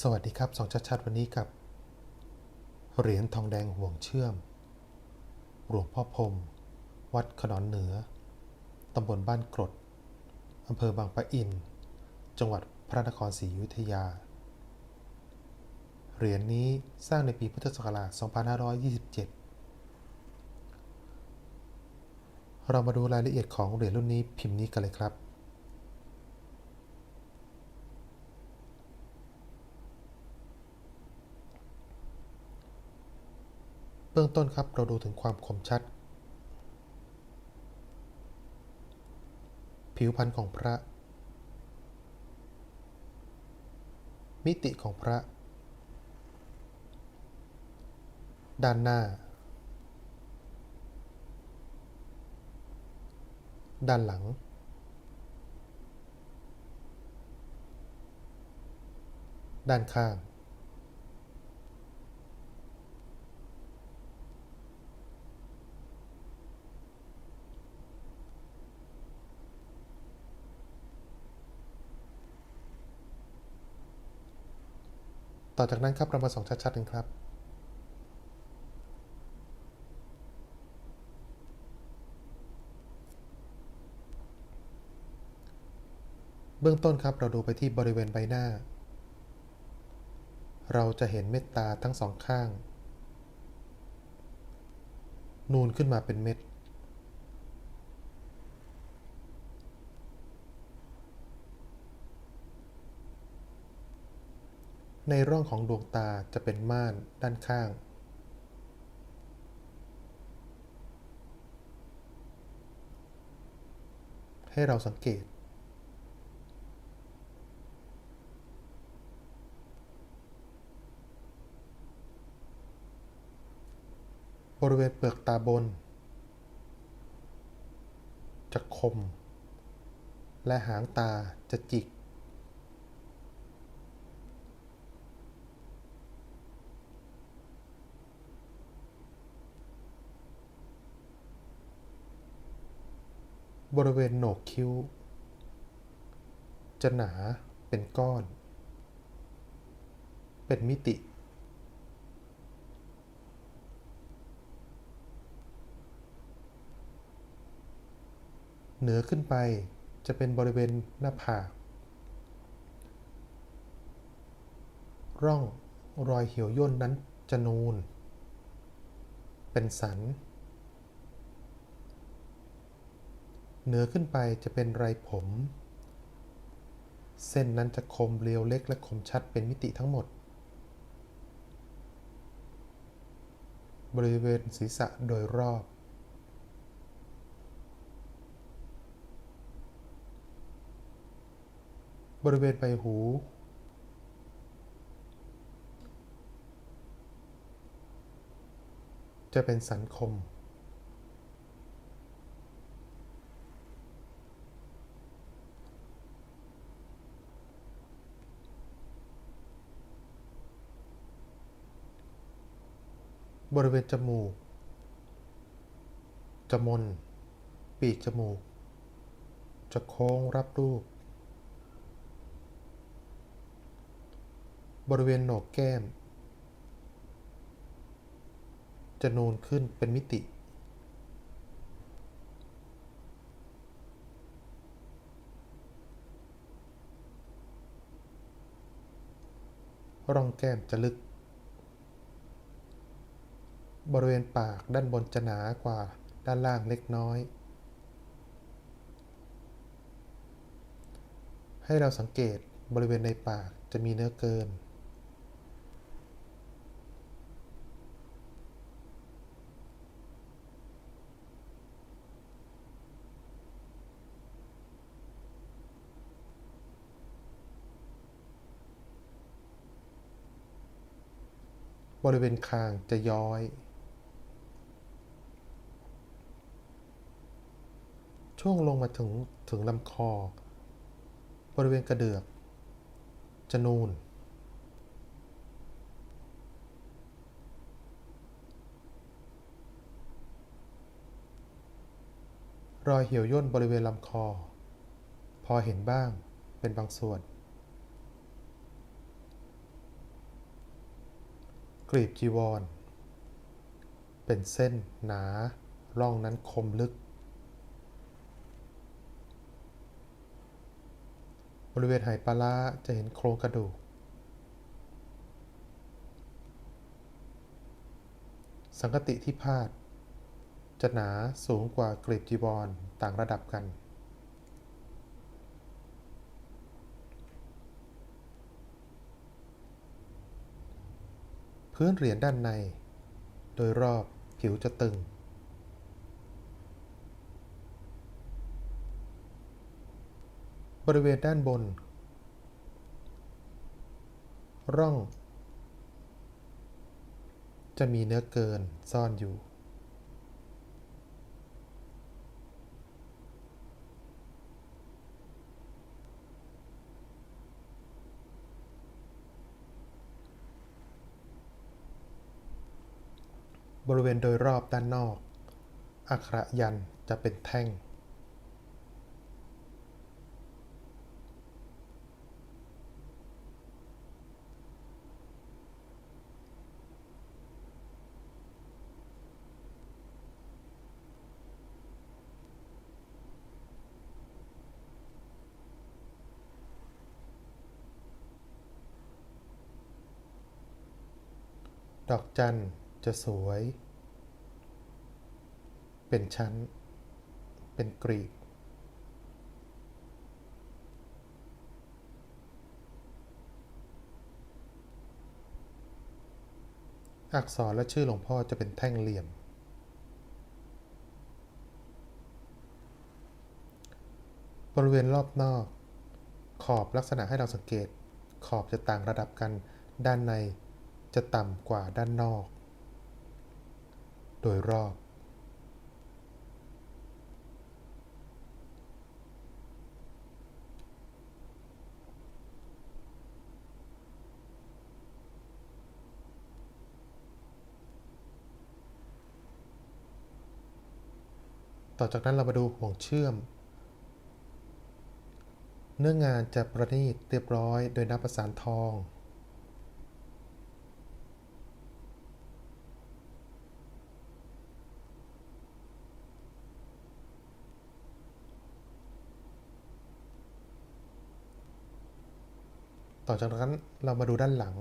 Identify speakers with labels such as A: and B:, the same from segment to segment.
A: สวัสดีครับสองชัดๆวันนี้กับ เหรียญทองแดงห่วงเชื่อม หลวงพ่อพรมวัดขนอนเหนือ ตำบลบ้านกรดอำเภอบางปะอิน จังหวัดพระนครศรีอยุธยา เหรียญนี้สร้างในปีพุทธศักราช 2527 เรามาดูรายละเอียดของเหรียญรุ่นนี้พิมพ์นี้กันเลยครับ เบื้องต้นครับเราดูถึงความคมชัด ผิวพรรณของพระ มิติของพระ ด้านหน้า ด้านหลัง ด้านข้าง ต่อจากนั้นครับเรามาส่องชัดๆกันครับ เบื้องต้นครับเราดูไปที่บริเวณใบหน้า เราจะเห็นเม็ดตาทั้งสองข้าง นูนขึ้นมาเป็นเม็ด ในร่องของดวงตาจะเป็นม่านด้านข้าง ให้เราสังเกต บริเวณเปลือกตาบน จะคม และหางตาจะจิก บริเวณโหนกคิ้ว จะหนาเป็นก้อน เป็นมิติ เหนือขึ้นไปจะเป็นบริเวณหน้าผากร่องรอยเหี่ยวย่นนั้นจะนูน เป็นสัน เหนือขึ้นไปจะเป็นไรผม เส้นนั้นจะคมเรียวเล็กและคมชัดเป็นมิติทั้งหมด บริเวณศีรษะโดยรอบ บริเวณใบหู จะเป็นสันคม บริเวณจมูกจะมน ปีกจมูก จะโค้งรับรูป บริเวณโหนกแก้ม จะนูนขึ้นเป็นมิติ ร่องแก้มจะลึก บริเวณปากด้านบนจะหนากว่าด้านล่างเล็กน้อย ให้เราสังเกตบริเวณในปากจะมีเนื้อเกิน บริเวณคางจะย้อย ช่วงลงมาถึงถึงลำคอ บริเวณกระเดือก จะนูน รอยเหี่ยวย่นบริเวณลำคอ พอเห็นบ้างเป็นบางส่วนกรีบจีวร เป็นเส้นหนา ร่องนั้นคมลึก บริเวณไหปลาร้าจะเห็นโครงกระดูก สังกติที่พาด จะหนาสูงกว่ากรีบจีวรต่างระดับกัน พื้นเหรียญด้านใน โดยรอบผิวจะตึง บริเวณด้านบน ร่อง จะมีเนื้อเกินซ่อนอยู่ บริเวณโดยรอบด้านนอก อักขระยันจะเป็นแท่ง ดอกจันจะสวย เป็นชั้น เป็นกรีบอักษรและชื่อหลวงพ่อจะเป็นแท่งเหลี่ยม บริเวณรอบนอก ขอบลักษณะให้เราสังเกต ขอบจะต่างระดับกันด้านใน จะต่ำกว่าด้านนอก โดยรอบ ต่อจากนั้นเรามาดูห่วงเชื่อม เนื้องานจะประณีตเรียบร้อยโดยนับประสานทอง ต่อจากนั้นเรามาดูด้านหลัง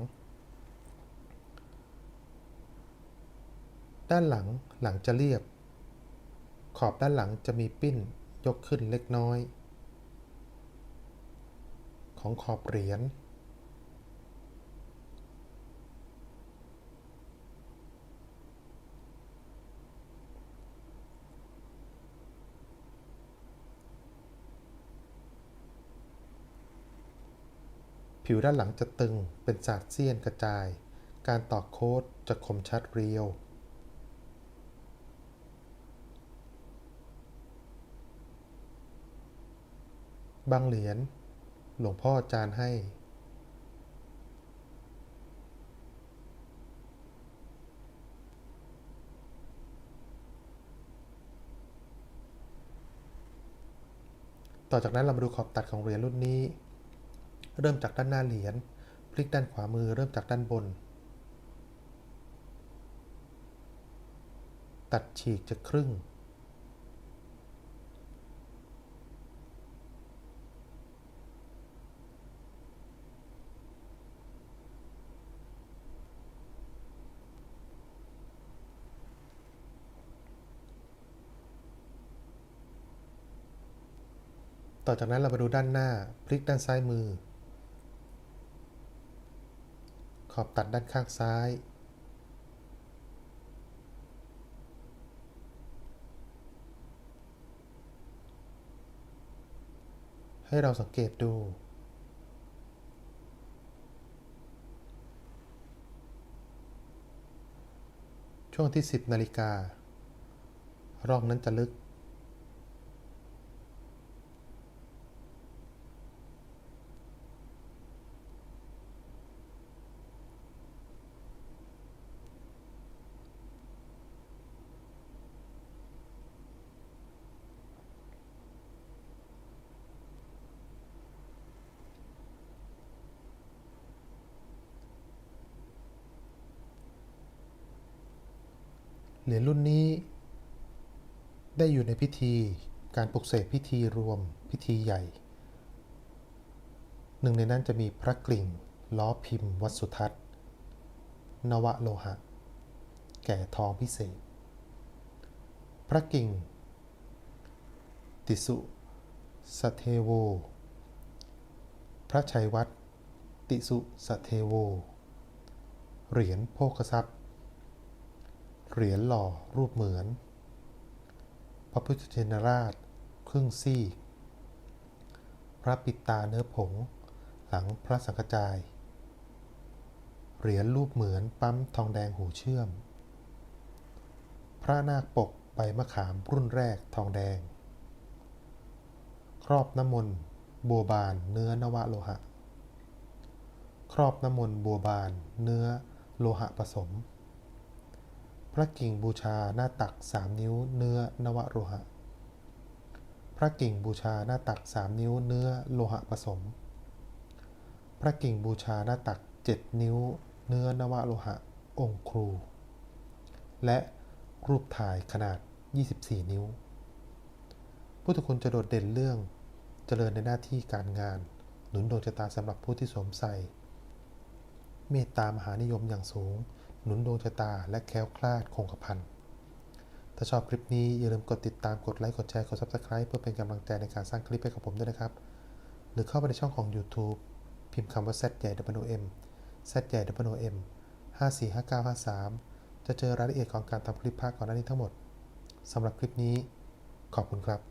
A: ด้านหลังหลังจะเรียบ ขอบด้านหลังจะมีปิ้นยกขึ้นเล็กน้อย ของขอบเหรียญ ผิวด้านหลังจะตึงเป็นสาดเสี้ยนกระจาย การตอกโค้ดจะคมชัดเรียว บางเหรียญหลวงพ่อจานให้ ต่อจากนั้นเรามาดูขอบตัดของเหรียญรุ่นนี้ เริ่มจากด้านหน้าเหรียญ พลิกด้านขวามือเริ่มจากด้านบน ตัดฉีกจะครึ่ง ต่อจากนั้นเรามาดูด้านหน้า พลิกด้านซ้ายมือ ขอบตัดด้านข้างซ้าย ให้เราสังเกตดู ช่วงที่ 10นาฬิการ่องนั้นจะลึก เหรียญรุ่นนี้ ได้อยู่ในพิธีการปลุกเสกพิธีรวมพิธีใหญ่ หนึ่งในนั้นจะมีพระกลิ่ง ล้อพิมพ์ วัสุทัศน์ นวโลหะ แก่ทองพิเศษ พระกิ่ง ติสุสเทโว พระชัยวัดติสุสเทโว เหรียญโภคทรัพย์ เหรียญหล่อรูปเหมือน พระพุทธชินราช ครึ่งซีกพระปิดตาเนื้อผง หลังพระสังฆจาย เหรียญรูปเหมือนปั๊มทองแดงหูเชื่อม พระนาคปกใบมะขามรุ่นแรกทองแดง ครอบน้ำมนต์บัวบานเนื้อนวโลหะ ครอบน้ำมนต์บัวบานเนื้อโลหะผสม พระกิ่งบูชาหน้าตักสามนิ้วเนื้อนวโลหะ พระกิ่งบูชาหน้าตักสามนิ้วเนื้อโลหะผสม พระกิ่งบูชาหน้าตักเจ็ดนิ้ว เนื้อนวโลหะ องค์ครู และรูปถ่ายขนาด 24 นิ้ว พุทธคุณจะโดดเด่นเรื่องเจริญในหน้าที่การงาน หนุนดวงชะตาสำหรับผู้ที่สวมใส่ เมตตามหานิยมอย่างสูง หนุนดวงชะตาและแคล้วคลาดคงกระพันถ้าชอบคลิปนี้อย่าลืมกดติดตามกดไลค์กดแชร์กด Subscribe เพื่อเป็นกำลังใจในการสร้างคลิปให้กับผมด้วยนะครับ หรือเข้าไปในช่องของ YouTube พิมพ์คำว่า Z ใหญ่ W M Z ใหญ่ W M 545953 จะเจอรายละเอียดของการทำคลิปภาคก่อนหน้านี้ทั้งหมดสำหรับคลิปนี้ ขอบคุณครับ